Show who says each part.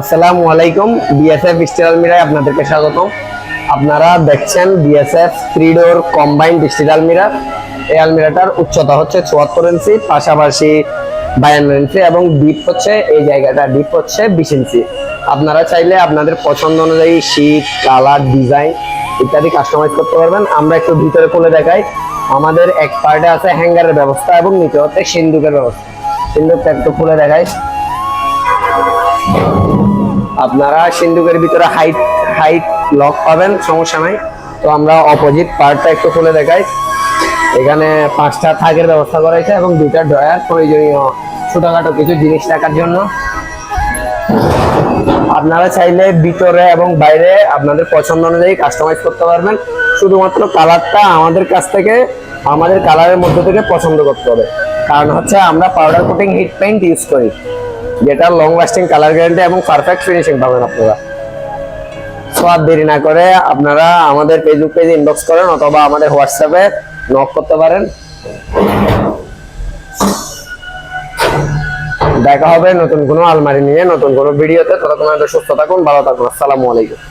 Speaker 1: আসসালামু আলাইকুম BSF still আলমিরায় আপনাদেরকে স্বাগতম আপনারা দেখছেন BSF three door combined steel আলমিরা এই আলমিরাটার উচ্চতা হচ্ছে চুয়াত্তর ইঞ্চি পাশাপাশি বায়ান্ন ইঞ্চি এবং ডিপ হচ্ছে, এই জায়গাটা ডিপ হচ্ছে বিশ ইঞ্চি আপনারা চাইলে আপনাদের পছন্দ অনুযায়ী শীট কালার ডিজাইন ইত্যাদি কাস্টমাইজ করতে পারবেন। আমরা একটু ভিতরে খুলে দেখাই। আমাদের এক পার্টে আছে হ্যাঙ্গারের ব্যবস্থা এবং নিচে হচ্ছে সিন্দুকের ব্যবস্থা। সিন্দুকটা একটু খুলে দেখাই। আপনারা সিন্ধুকের ভিতরে হাইট হাইট লক পাবেন, সমস্যা নাই। তো আমরা অপোজিট পার্টটা একটু খুলে দেখাই। এখানে পাঁচটা থাকের ব্যবস্থা করা হয়েছে এবং দুইটা ড্রয়ার প্রয়োজনীয় ছোটখাটো কিছু জিনিস রাখার জন্য। আপনারা চাইলে ভিতরে এবং বাইরে আপনাদের পছন্দ অনুযায়ী কাস্টমাইজ করতে পারবেন। শুধুমাত্র কালারটা আমাদের কাছ থেকে, আমাদের কালারের মধ্যে থেকে পছন্দ করতে হবে। কারণ হচ্ছে আমরা powder coating heat paint use করি। যেটা লং লাস্টিং কালার গ্যারেন্টি এবং পারফেক্ট ফিনিশিং পাবেন আপনারা। সো আর দেরি না করে আপনারা আমাদের ফেসবুক পেজে ইনবক্স করেন অথবা আমাদের হোয়াটসঅ্যাপে নক করতে পারেন। দেখা হবে নতুন কোনো আলমারি নিয়ে, নতুন কোনো ভিডিওতে। ততক্ষণ সুস্থ থাকুন, ভালো থাকুন। আসসালামু আলাইকুম।